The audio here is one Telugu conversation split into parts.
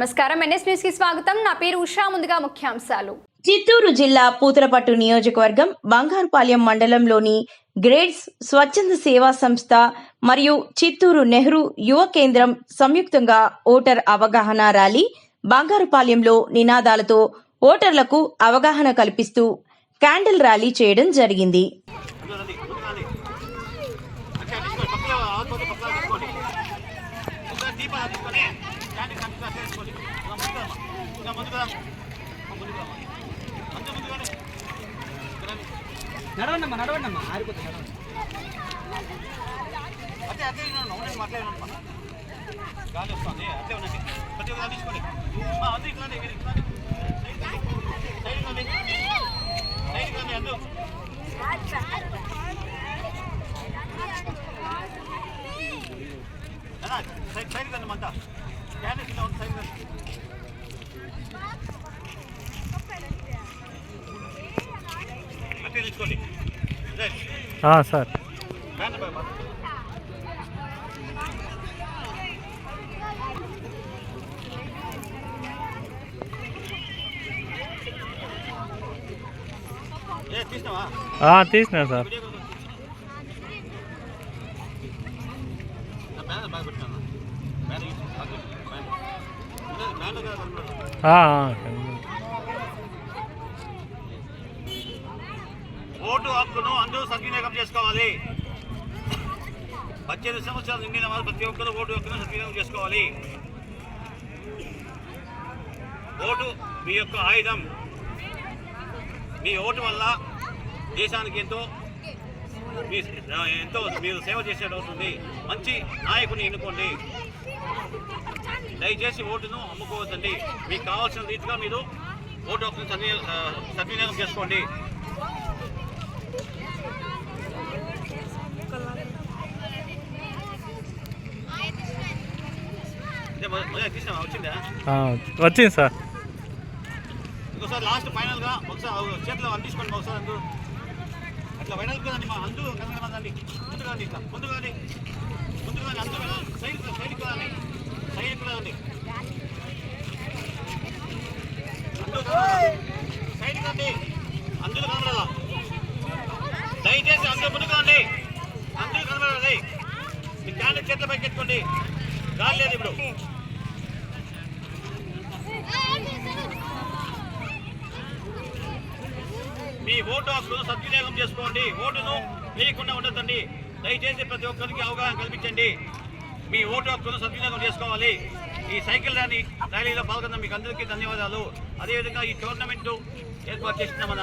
నమస్కారం. ఎన్ఎస్ న్యూస్కి స్వాగతం. నా పేరు ఉషా. ముందుగా ముఖ్యాంశాలు. చిత్తూరు జిల్లా పూతలపట్టు నియోజకవర్గం బంగారుపాలెం మండలంలోని గ్రేడ్స్ స్వచ్ఛంద సేవా సంస్థ మరియు చిత్తూరు నెహ్రూ యువ కేంద్రం సంయుక్తంగా ఓటర్ అవగాహన ర్యాలీ బంగారుపాలెంలో నినాదాలతో ఓటర్లకు అవగాహన కల్పిస్తూ క్యాండిల్ ర్యాలీ చేయడం జరిగింది. దీపాలు నడవండమ్మా నడవండమ్మా. ఆరిపోతుంది నడవండి. అదే, అదే ఉండండి, మాట్లాడండి గాలి వస్తుంది అట్లే ఉండండి. ప్రతి తీసుకోండి. ఇట్లా ఇట్లా సైడ్ రైట్. సార్ తీసినావా తీసిన సార్ ఓటు హక్కును అందరూ సద్వినియోగం చేసుకోవాలి. పద్దెనిమిది సంవత్సరాలు నిండిన వారు ప్రతి ఒక్కరు ఓటు హక్కును సద్వినియోగం చేసుకోవాలి. ఓటు మీ యొక్క ఆయుధం. మీ ఓటు వల్ల దేశానికి ఎంతో ఎంతో మీరు సేవ చేసేది అవుతుంది మంచి నాయకుని ఎన్నుకోండి. దయచేసి ఓటును అమ్ముకోవద్దండి. మీకు కావాల్సిన రీతిగా మీరు ఓటు హక్కును సద్వినియోగం చేసుకోండి. వచ్చిందా? వచ్చింది సార్. ఇంకోసారి లాస్ట్ ఫైనల్గా ఒకసారి చేతిలో అందించుకోండి ఒకసారి ఇట్లా అట్లా కదండి మా అందరూ కనకమందండి ముందు కదండి ఇట్లా ముందు కదండి ముందు కదండి అందు వెళ్ళండి. సైడ్ సైడ్ కదండి సైడ్ కదండి సైడ్ కండి అందరూ కనబడాలా దయచేసి అందరూ ముందుగా రండి అందరూ కనబడాలి మీ క్యాండిల్ చేతిలో పైకి ఎత్తుకోండి. గాలి ఇప్పుడు. ఓటు హక్కును సద్వినియోగం చేసుకోండి. ఓటును వేయకుండా ఉండదండి దయచేసి ప్రతి ఒక్కరికి అవగాహన కల్పించండి. మీ ఓటు హక్కును సద్వినియోగం చేసుకోవాలి. ఈ సైకిల్ ర్యాలీ ర్యాలీలో పాల్గొన్న మీకు అందరికీ ధన్యవాదాలు. అదేవిధంగా ఈ టోర్నమెంట్ ఏర్పాటు చేసిన మన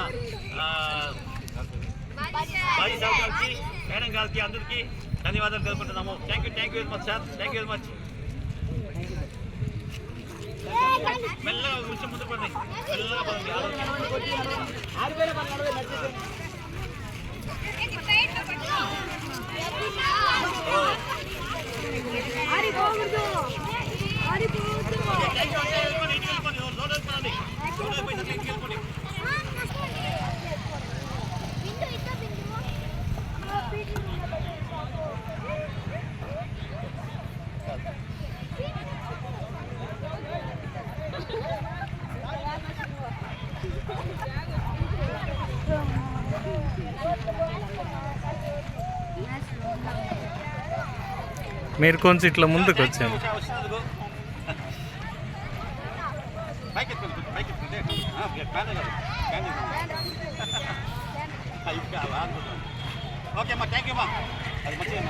సార్ గారికి మేడం గారికి అందరికీ ధన్యవాదాలు తెలుపుకుంటున్నాము. Thank you thank you very much sir thank you very much మెల్లగా కొంచెం ముందుకు పడండి మెల్లగా మీరు కొంచెం ఇట్లా ముందుకు వచ్చాను. ఓకే అమ్మా థ్యాంక్ యూ అమ్మా. అది మంచిగా